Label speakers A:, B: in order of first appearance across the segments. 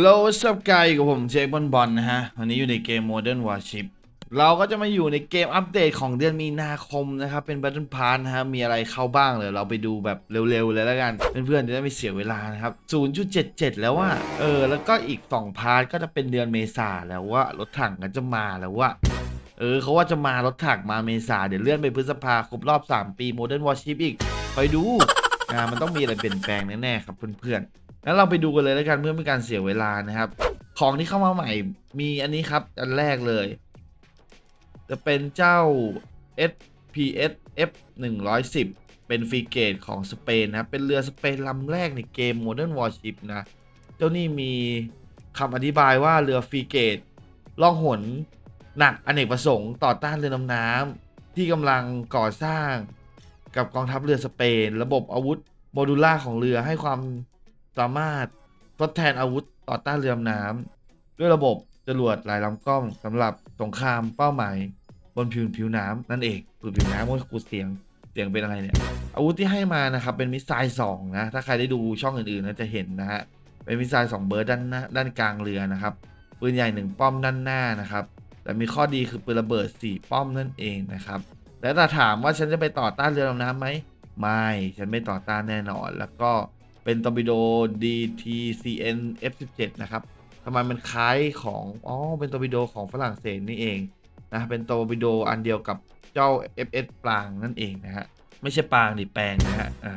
A: โลสับไกกับผมเจคบอลบอลนะฮะ วันนี้อยู่ในเกม Modern Warship เราก็จะมาอยู่ในเกมอัปเดตของเดือนมีนาคมนะครับ เป็น Battle Pass นะฮะ มีอะไรเข้าบ้างเลยเราไปดูแบบเร็วๆเลยแล้วกัน เพื่อนๆจะได้ไม่เสียเวลานะครับ 0.77 แล้วว่าเออ แล้วก็อีก 2 พาร์ทก็จะเป็นเดือนเมษาแล้วว่ารถถังก็จะมาแล้วว่าเออเขาว่าจะมารถถังมาเมษาเดี๋ยวเลื่อนไปพฤษภาครบรอบ 3 ปี Modern Warship อีก ไปดูอ่ามันต้องมีอะไรเปลี่ยนแปลงแน่ๆครับเพื่อนๆ งั้นเราไปดูกันเลยแล้วกันเพื่อไม่การเสียเวลานะครับ ของที่เข้ามาใหม่มีอันนี้ครับ อันแรกเลย จะเป็นเจ้า SPS F 110เป็นฟรีเกตของสเปนนะเป็นเรือสเปนลำแรกในเกม Modern Warship นะ เจ้านี่มีคำอธิบายว่าเรือฟรีเกตล่องหนหนักอเนกประสงค์ต่อต้านเรือดำน้ำที่กำลังก่อสร้างกับกองทัพเรือสเปน ระบบอาวุธโมดูล่าของเรือให้ความ สามารถทดแทนอาวุธต่อต้านเรือดำน้ำด้วยระบบจรวดหลายลำกล้องสำหรับสงครามเป้าหมายบนผิวผิวน้ำนั่นเองผิวผิวน้ำว่ากูเสียงเสียงเป็นอะไรเนี่ย อาวุธที่ให้มานะครับเป็นมิสไซล์สองนะถ้าใครได้ดูช่องอื่นๆนะจะเห็นนะฮะเป็นมิสไซล์สองเบิร์ดด้านหน้าด้านกลางเรือนะครับปืนใหญ่หนึ่งป้อมด้านหน้านะครับแต่มีข้อดีคือปืนระเบิดสี่ป้อมนั่นเองนะครับ แล้วถ้าถามว่าฉันจะไปต่อต้านเรือดำน้ำไหมไม่ ฉันไม่ต่อต้านแน่นอน แล้วก็ เป็นตอร์ปิโด DTCN F17 นะครับทำไมมันคล้ายของ อ๋อ เป็นตอร์ปิโดของฝรั่งเศสนี่เองนะ เป็นตอร์ปิโดอันเดียวกับเจ้า FS ปรางนั่นเองนะฮะ ไม่ใช่ปรางดิแปลงนะฮะ อ่า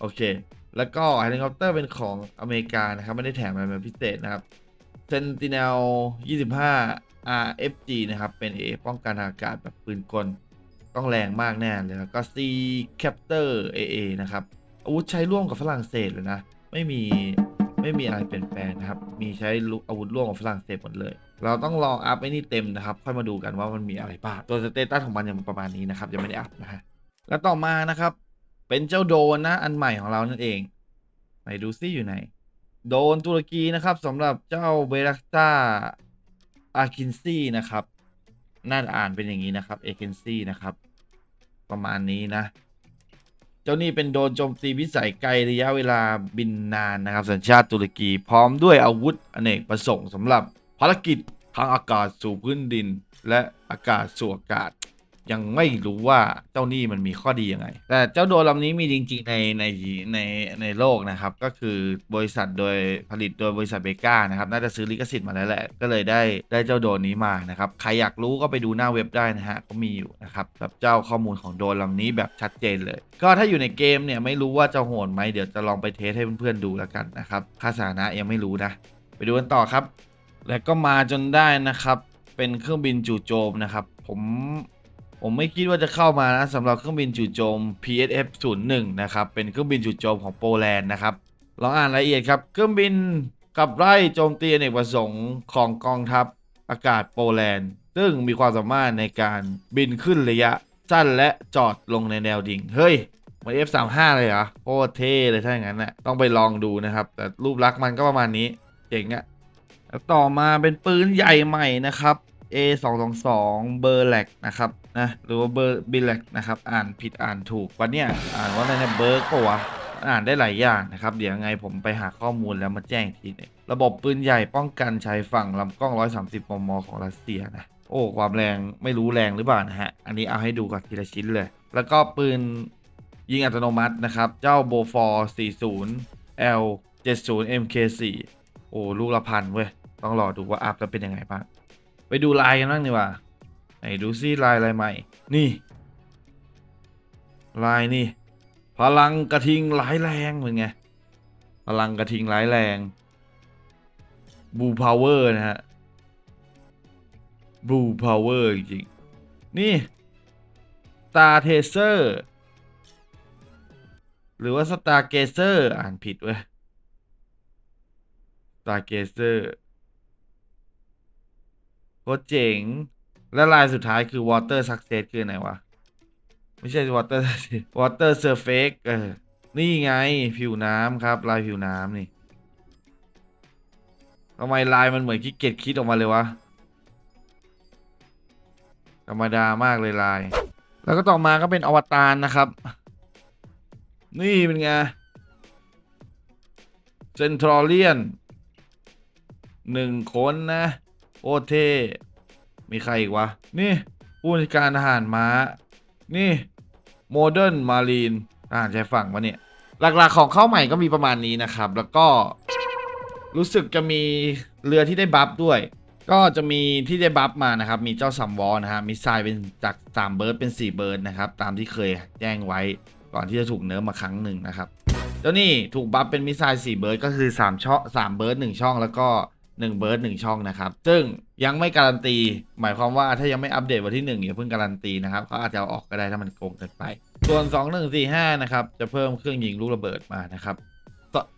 A: โอเค แล้วก็เฮลิคอปเตอร์เป็นของอเมริกานะครับ ไม่ได้แถมอะไรเป็นพิเศษนะครับ Sentinel 25 RFG นะครับ เป็น A ป้องกันอากาศแบบปืนกล ต้องแรงมากแน่เลยแล้วก็ C Captor AA นะครับ อาวุธใช้ร่วมกับฝรั่งเศสเลยนะ ไม่มีไม่มีอะไรเปลี่ยนแปลงนะครับ มีใช้อาวุธร่วมกับฝรั่งเศสหมดเลย เราต้องรออัพไอ้นี่เต็มนะครับ ค่อยมาดูกันว่ามันมีอะไรบ้าง ตัวสเตตัสของมันยังประมาณนี้นะครับ ยังไม่ได้อัพนะฮะ แล้วต่อมานะครับ เป็นเจ้าโดนนะ อันใหม่ของเรานั่นเอง ไหนดูซิอยู่ไหน โดนตุรกีนะครับสำหรับเจ้าเบรักตาอาคินซี่นะครับ น่าจะอ่านเป็นอย่างนี้นะครับ เอเคนซี่นะครับ ประมาณนี้นะ เจ้านี่เป็นโดรนโจมตีวิสัยไกลระยะเวลาบินนานนะครับ สัญชาติตุรกีพร้อมด้วยอาวุธอเนกประสงค์สำหรับภารกิจทางอากาศสู่พื้นดิน และอากาศสู่อากาศ ยังไม่รู้ว่าเจ้านี่มันมีข้อดียังไง แต่เจ้าโดรนลำนี้มีจริงๆในในในในโลกนะครับ ก็คือบริษัทโดยผลิตโดยบริษัทเบกานะครับ น่าจะซื้อลิขสิทธิ์มาแล้วแหละ ก็เลยได้ได้เจ้าโดรนนี้มานะครับ ใครอยากรู้ก็ไปดูหน้าเว็บได้นะฮะก็มีอยู่นะครับแบบเจ้าข้อมูลของโดรนลำนี้แบบชัดเจนเลย ก็ถ้าอยู่ในเกมเนี่ยไม่รู้ว่าจะโหดไหมเดี๋ยวจะลองไปเทสให้เพื่อนๆดูแล้วกันนะครับค่าสถานะยังไม่รู้นะ ไปดูกันต่อครับ แล้วก็มาจนได้นะครับ เป็นเครื่องบินจู่โจมนะครับ ผม ผมไม่คิดว่าจะเข้ามานะสำหรับเครื่องบินจู่โจม PSF 01นะครับเป็นเครื่องบินจู่โจมของโปแลนด์นะครับลองอ่านรายละเอียดครับเครื่องบินขับไล่โจมตีอเนกประสงค์ของกองทัพอากาศโปแลนด์ ซึ่งมีความสามารถในการบินขึ้นระยะสั้นและจอดลงในแนวดิ่ง เฮ้ยเหมือน F35 เลยเหรอโคตรเท่เลยถ้าอย่างนั้นนะต้องไปลองดูนะครับ แต่รูปลักษณ์มันก็ประมาณนี้ เจ๋งอะต่อมาเป็นปืนใหญ่ใหม่นะครับ A 2 2 2เบอร์แลกนะครับนะหรือว่าเบอร์บิลแลกนะครับอ่านผิดอ่านถูกวันเนี้ยอ่านว่าอะไรนะเบอร์ก็วะอ่านได้หลายอย่างนะครับ เดี๋ยวยังไงผมไปหาข้อมูลแล้วมาแจ้งอีกทีนึงระบบปืนใหญ่ป้องกันชายฝั่งลำกล้อง 130 มม ของรัสเซียนะโอ้ความแรงไม่รู้แรงหรือเปล่านะฮะ อันนี้เอาให้ดูก่อนทีละชิ้นเลย แล้วก็ปืนยิงอัตโนมัตินะครับ เจ้าโบฟอร์40 L 70 MK4 โอ้ลูกละพันเว้ย ต้องรอดูว่าอัพแล้วเป็นยังไงบ้าง ไปดูลายกันบ้างดีกว่าไหนดูซิลายอะไรใหม่ นี่ ลายนี่ พลังกระทิงร้ายแรงเป็นไง พลังกระทิงร้ายแรงบูพาวเวอร์นะฮะบูพาวเวอร์จริงๆนี่ตาเทเซอร์หรือว่าสตาร์เกเซอร์อ่านผิดเว้ยสตาร์เกเซอร์ โคตรเจ๋ง และลายสุดท้ายคือ Water Success คือไหนวะ ไม่ใช่ Water Success Water Surface เออ นี่ไงผิวน้ำครับ ลายผิวน้ำนี่ทำไมลายมันเหมือนคิดเกียจคิดออกมาเลยวะ ธรรมดามากเลยลาย แล้วก็ต่อมาก็เป็นอวตารนะครับ นี่เป็นไงเซนทรอเลียนหนึ่งคนนะ โอเทมีใครอีกวะ นี่ผู้จัดการทหารม้า นี่โมเดิร์นมารีนทหารชายฝั่งวะเนี่ย หลักๆของเข้าใหม่ก็มีประมาณนี้นะครับ แล้วก็รู้สึกจะมีเรือที่ได้บัฟด้วย ก็จะมีที่ได้บัฟมานะครับ มีเจ้าซัมวอลนะฮะมีทรายเป็นจาก3เบิร์ดเป็น4เบิร์ดนะครับ ตามที่เคยแจ้งไว้ก่อนที่จะถูกเนิร์ฟมาครั้งหนึ่งนะครับ เจ้านี่ถูกบัฟเป็นมิสไซล์4เบิร์ดก็คือ3ช่อง3เบิร์ด1ช่องแล้วก็ 1เบิร์ด1ช่องนะครับ ซึ่งยังไม่การันตี หมายความว่าถ้ายังไม่อัปเดตวันที่1อย่าเพิ่งการันตีนะครับเขาอาจจะเอาออกก็ได้ถ้ามันโกงเกินไป ส่วน 2145 นะครับ จะเพิ่มเครื่องยิงลูกระเบิดมานะครับ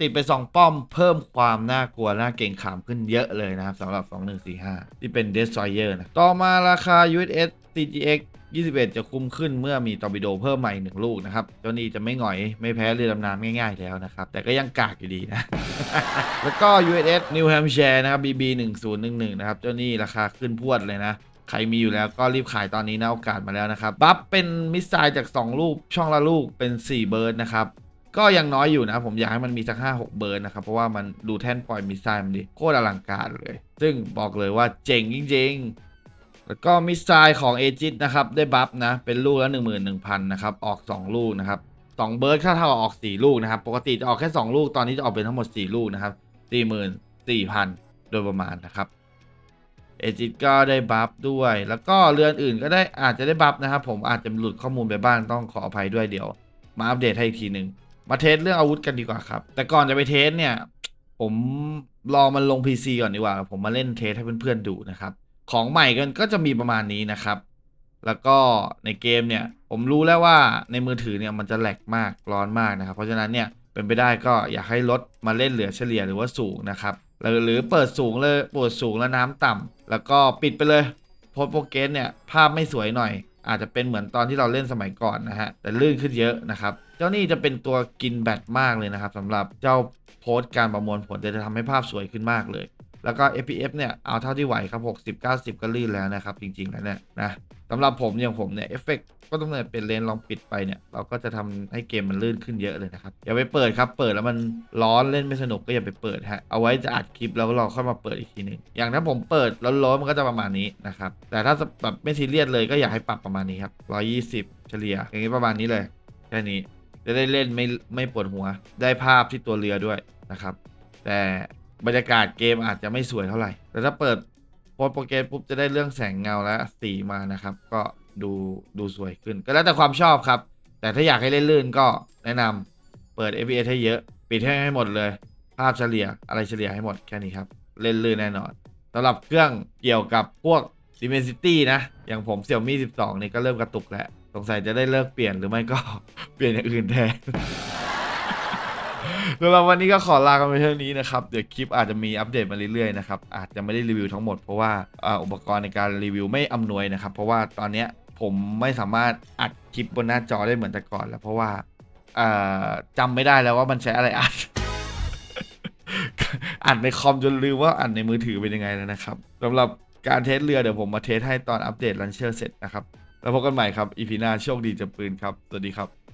A: ติดไป 2 ป้อมเพิ่มความน่ากลัวน่าเกรงขามขึ้นเยอะเลยนะครับสำหรับ 2145 ที่เป็น Destroyer นะ ต่อมาราคา USS CGX 21 จะคุ้มขึ้นเมื่อมีตอร์ปิโดเพิ่มใหม่หนึ่งลูกนะครับเจ้านี้จะไม่หงอยไม่แพ้เรือดำน้ำง่ายๆแล้วนะครับ แต่ก็ยังกากอยู่ดีนะ แล้วก็ USS New Hampshire นะครับ BB 1011นะครับ เจ้านี้ราคาขึ้นพรวดเลยนะใครมีอยู่แล้วก็รีบขายตอนนี้นะโอกาสมาแล้วนะครับ บัฟเป็นมิสไซล์จาก 2 ลูกช่องละลูกเป็น 4 เบิร์ดนะครับ ก็ยังน้อยอยู่นะ ผมอยากให้มันมีสักห้าหกเบิร์นะครับ เพราะว่ามันดูแท่นปล่อยมิสไซล์มันดิโคตรอลังการเลย ซึ่งบอกเลยว่าเจ๋งจริงๆ แล้วก็มิสไซล์ของเอจิตนะครับ ได้บัฟนะ เป็นลูกละหนึ่งหมื่นหนึ่งพันนะครับ ออก 2 ลูกนะครับสองเบิร์ดค่าเท่าออก 4 ลูกนะครับ ปกติจะออกแค่ 2 ลูกตอนนี้จะออกเป็นทั้งหมด 4 ลูกนะครับสี่หมื่นสี่พันโดยประมาณนะครับเอจิตก็ได้บัฟด้วย แล้วก็เรือนอื่นก็ได้อาจจะได้บัฟนะครับ ผมอาจจะหลุดข้อมูลไปบ้างต้องขออภัยด้วยเดี๋ยว มาอัปเดตให้อีกทีหนึ่ง มาเทสเรื่องอาวุธกันดีกว่าครับ แต่ก่อนจะไปเทสเนี่ย ผมรอมันลง PC ก่อนดีกว่า ผมมาเล่นเทสให้เพื่อนๆดูนะครับ ของใหม่กันก็จะมีประมาณนี้นะครับ แล้วก็ในเกมเนี่ย ผมรู้แล้วว่าในมือถือเนี่ยมันจะแหลกมากร้อนมากนะครับ เพราะฉะนั้นเนี่ยเป็นไปได้ก็อยากให้ลดมาเล่นเหลือเฉลี่ยหรือว่าสูงนะครับหรือหรือเปิดสูงเลยเปิดสูงแล้วน้ำต่ำแล้วก็ปิดไปเลยโพสโปรเกสเนี่ยภาพไม่สวยหน่อย อาจจะเป็นเหมือนตอนที่เราเล่นสมัยก่อนนะฮะแต่ลื่นขึ้นเยอะนะครับ เจ้านี่จะเป็นตัวกินแบตมากเลยนะครับสำหรับเจ้าโพสต์การประมวลผลจะทำให้ภาพสวยขึ้นมากเลย แล้วก็ FPS เนี่ยเอาเท่าที่ไหวครับ 60 90 ก็ลื่นแล้วนะครับ จริงๆแล้วเนี่ยนะสำหรับผมอย่างผมเนี่ยเอฟเฟกก็ต้องเนี่ยเป็นเลนส์ลองปิดไปเนี่ย เราก็จะทำให้เกมมันลื่นขึ้นเยอะเลยนะครับ อย่าไปเปิดครับ เปิดแล้วมันร้อนเล่นไม่สนุกก็อย่าไปเปิดฮะเอาไว้จะอัดคลิปแล้วเราค่อยมาเปิดอีกทีหนึงอย่างถ้าผมเปิดร้อนๆมันก็จะประมาณนี้นะครับ แต่ถ้าแบบไม่ซีเรียสเลยก็อยากให้ปรับประมาณนี้ครับ120 เฉลี่ย อย่างนี้ประมาณนี้เลยแค่นี้ จะได้เล่นไม่ไม่ปวดหัว ได้ภาพที่ตัวเรือด้วยนะครับ แต่บรรยากาศเกมอาจจะไม่สวยเท่าไหร่ แต่ถ้าเปิดโพสโปรเกรสปุ๊บจะได้เรื่องแสงเงาและสีมานะครับ ก็ดูดูสวยขึ้น ก็แล้วแต่ความชอบครับ แต่ถ้าอยากให้เล่นลื่นก็แนะนำเปิด FPS ให้เยอะ ปิดให้ให้หมดเลย ภาพเฉลี่ยอะไรเฉลี่ยให้หมดแค่นี้ครับ เล่นลื่นแน่นอนสำหรับเครื่องเกี่ยวกับพวก Dimensity นะ อย่างผมเสี่ยวมี่12 นี่ก็เริ่มกระตุกแล้ว สงสัยจะได้เลิกเปลี่ยนหรือไม่ก็ เปลี่ยนอย่างอื่นแทนสำหรับวันนี้ก็ขอลากันไปเท่านี้นะครับ เดี๋ยวคลิปอาจจะมีอัปเดตมาเรื่อยๆนะครับ อาจจะไม่ได้รีวิวทั้งหมดเพราะว่าอุปกรณ์ในการรีวิวไม่อำนวยนะครับ เพราะว่าตอนเนี้ยผมไม่สามารถอัดคลิปบนหน้าจอได้เหมือนแต่ก่อนแล้ว เพราะว่าอ่าจำไม่ได้แล้วว่ามันใช้อะไรอัดอัดในคอมจนลืมว่าอัดในมือถือเป็นยังไงแล้วนะครับสำหรับการเทสเรือเดี๋ยวผมมาเทสให้ตอนอัปเดตลันเชอร์เสร็จนะครับ แล้วพบกันใหม่ครับ อีพีหน้าโชคดีจะปืนครับ สวัสดีครับ